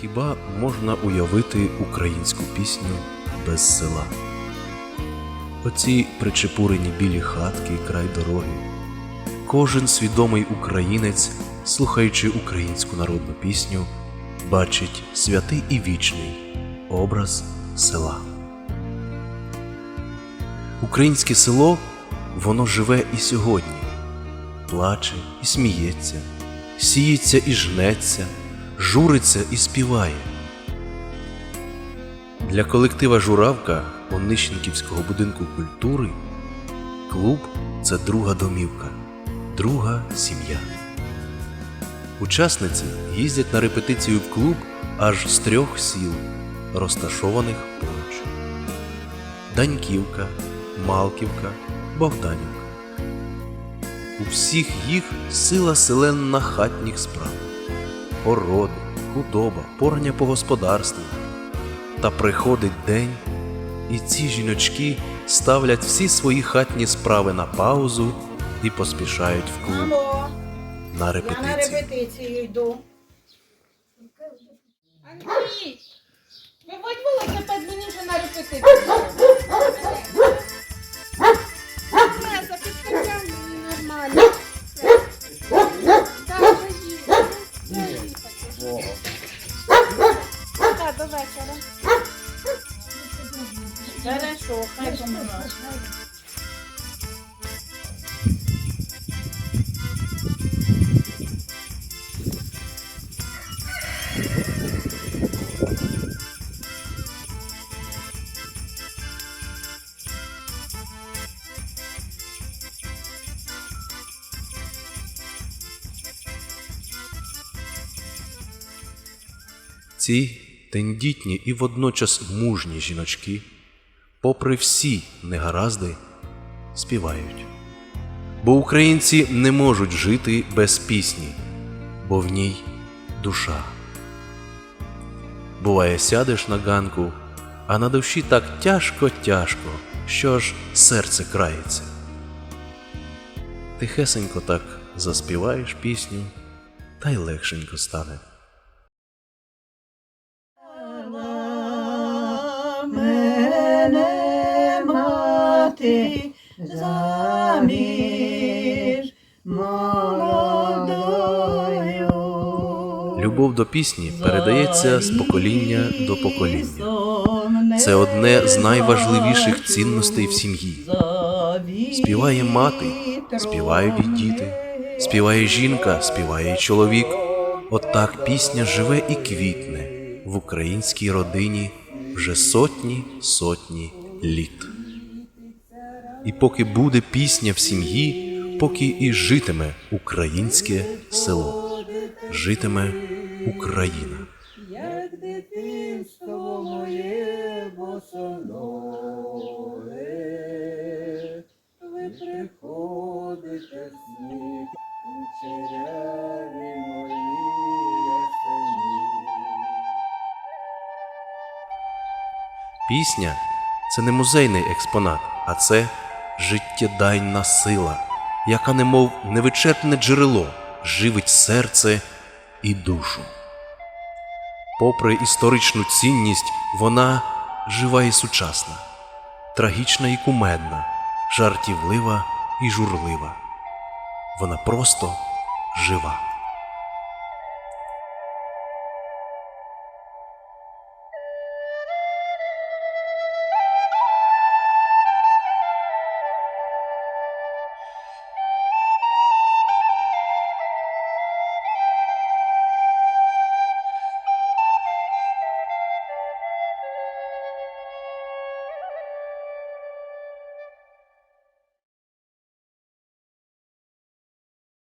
Хіба можна уявити українську пісню без села? Оці причепурені білі хатки край дороги. Кожен свідомий українець, слухаючи українську народну пісню, бачить святий і вічний образ села. Українське село воно живе і сьогодні, плаче і сміється, сіється і жнеться, журиться і співає. Для колектива Журавка Онищенківського будинку культури клуб це друга домівка, друга сім'я. Учасниці їздять на репетицію в клуб аж з трьох сіл, розташованих поруч: Даньківка, Малківка, Богданівка. У всіх їх сила селенна хатніх справ, городи, худоба, порання по господарству. Та приходить день, і ці жіночки ставлять всі свої хатні справи на паузу і поспішають в клуб Мамо, на я на репетицію. репетицію йду. Андрій, виводь п'ять мені на репетицію. Ці тендітні і водночас мужні жіночки, попри всі негаразди, співають. Бо українці не можуть жити без пісні, бо в ній душа. Буває, сядеш на ганку, а на душі так тяжко-тяжко, що аж серце крається. Тихесенько так заспіваєш пісню, та й легшенько стане. Мене мати заміж молодою. Любов до пісні передається з покоління до покоління. Це одне з найважливіших цінностей в сім'ї. Співає мати, співають і діти, співає жінка, співає і чоловік. Отак пісня живе і квітне в українській родині вже сотні сотні літ. І поки буде пісня в сім'ї, поки і житиме українське село, житиме Україна. Як дитинство моє босоноге, ви приходите сні, мої ясені. Пісня це не музейний експонат, а це життєдайна сила, яка, немов невичерпне джерело, живить серце і душу. Попри історичну цінність, вона жива і сучасна, трагічна і кумедна, жартівлива і журлива. Вона просто жива.